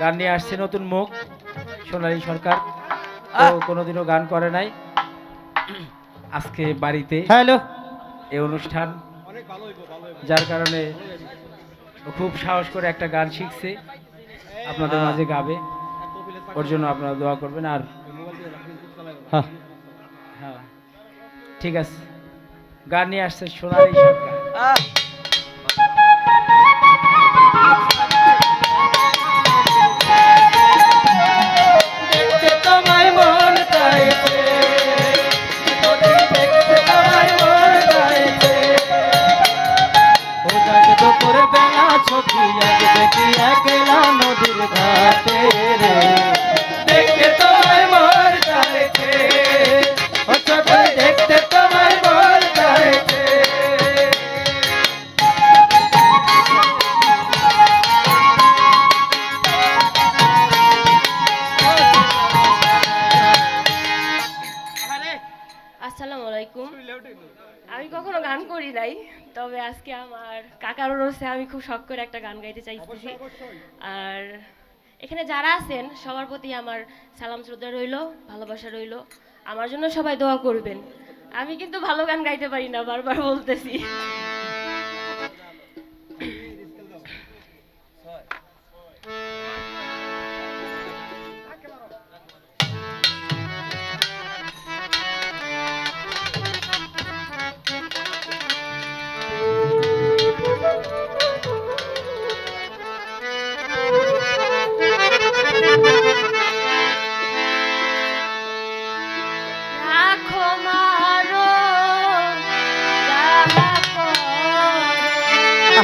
গান নিয়ে আসছে নতুন মুখ সোনালী সরকার। ও কোনোদিনও গান করে নাই। আজকে বাড়িতে হ্যালো। এই অনুষ্ঠান যার কারণে খুব সাহস করে একটা গান শিখছে আপনাদের মাঝে গাবে। ওর জন্য আপনারা দোয়া করবেন আর হ্যাঁ। হ্যাঁ ঠিক আছে। গান নিয়ে আসছে সোনালী সরকার। আমি কখনো গান করি নাই, তবে আজকে আমার কাকার অনুরোধে আমি খুব শখ করে একটা গান গাইতে চাইছি আর এখানে যারা আছেন, সবার প্রতি আমার সালাম শ্রদ্ধা রইল, ভালোবাসা রইল। আমার জন্য সবাই দোয়া করবেন। আমি কিন্তু ভালো গান গাইতে পারি না, বারবার বলতেছি।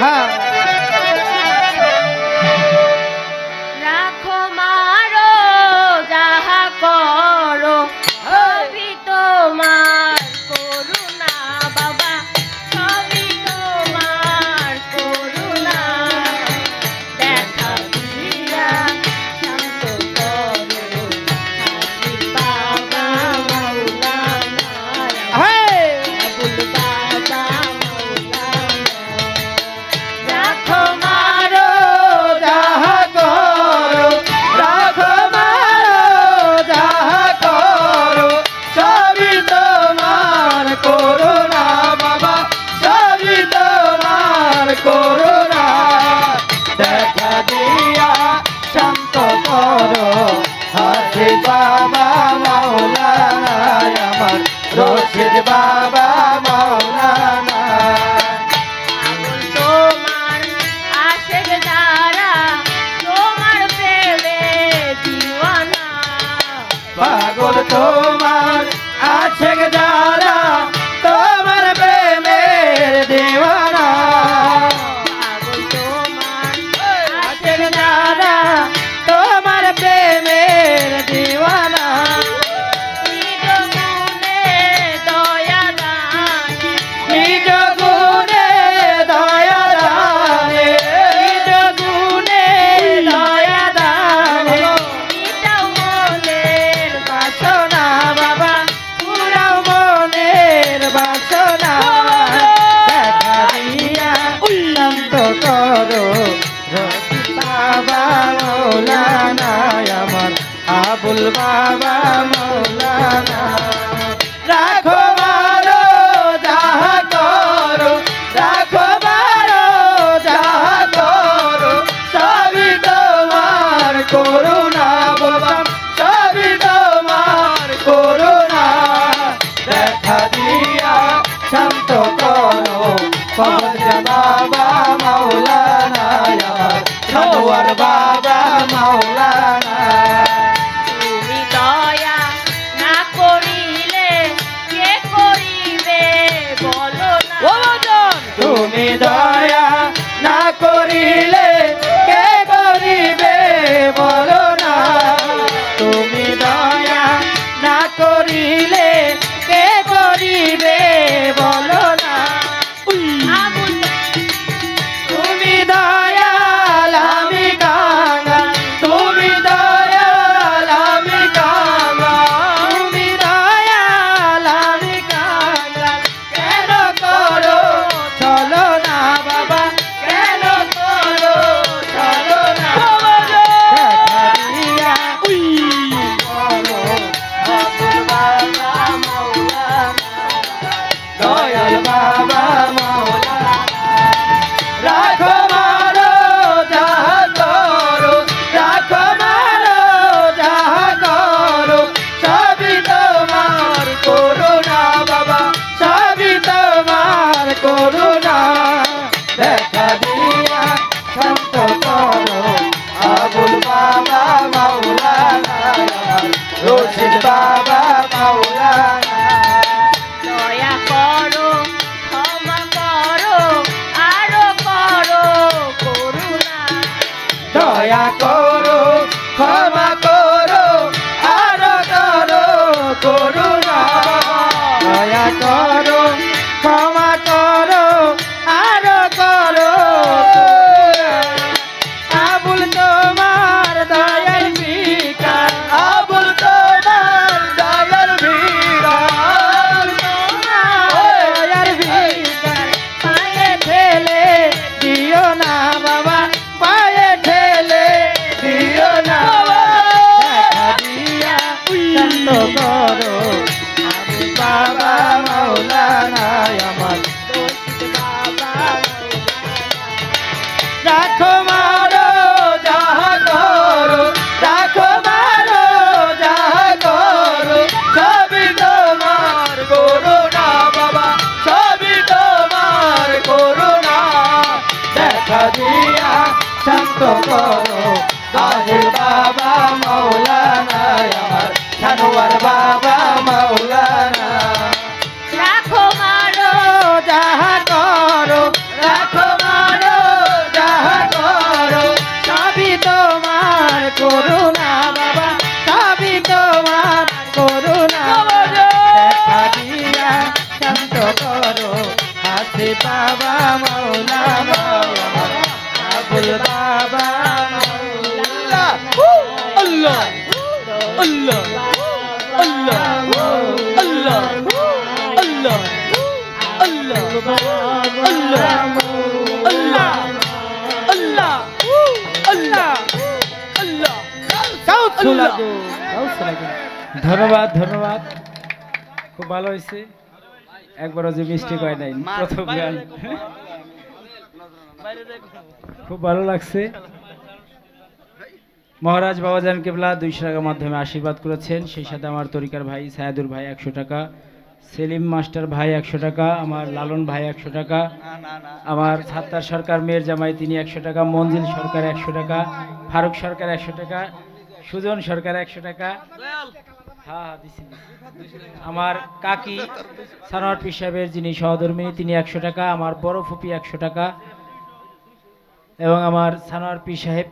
করো। Baba. 拜拜。সানোয়ার বাবা মাওলানা। তুমি দয়া না করিলে কে করিবে বলো না। তুমি দয়া দয়া কর। রাখো মারো, যাহা করো, রাখো মারো, যাহা করো। সবই তোমার করুণা, বাবা সবই তোমার করুণা। দেখা দিয়া শান্ত করো আরে বাবা মাওলানা, আমার জানোয়ার বাবা মাওলানা। রাখো মারো, যাহা করো, রাখো ধন্যবাদ ধন্যবাদ। খুব ভালো হয়েছে। একবারও যে মিস্টেক হয় নাই প্রথম গান খুব ভালো লাগছে। মহারাজ বাবাজান কেবলা দুইশো টাকার মাধ্যমে আশীর্বাদ করেছেন। সেই সাথে আমার তরিকার ভাই সায়াদুর ভাই একশো টাকা, সেলিম মাস্টার ভাই একশো টাকা, আমার লালন ভাই একশো টাকা, আমার সাত্তার সরকার, মেয়ের জামাই তিনি একশো টাকা, মঞ্জিল সরকার একশো টাকা, ফারুক সরকার একশো টাকা, সুজন সরকার একশো টাকা। আমার কাকি, সানোয়ার পীর সাহেবের যিনি সহধর্মিনী, তিনি একশো টাকা, আমার বড় ফুপি একশো টাকা এবং আমার সানোয়ার পি সাহেব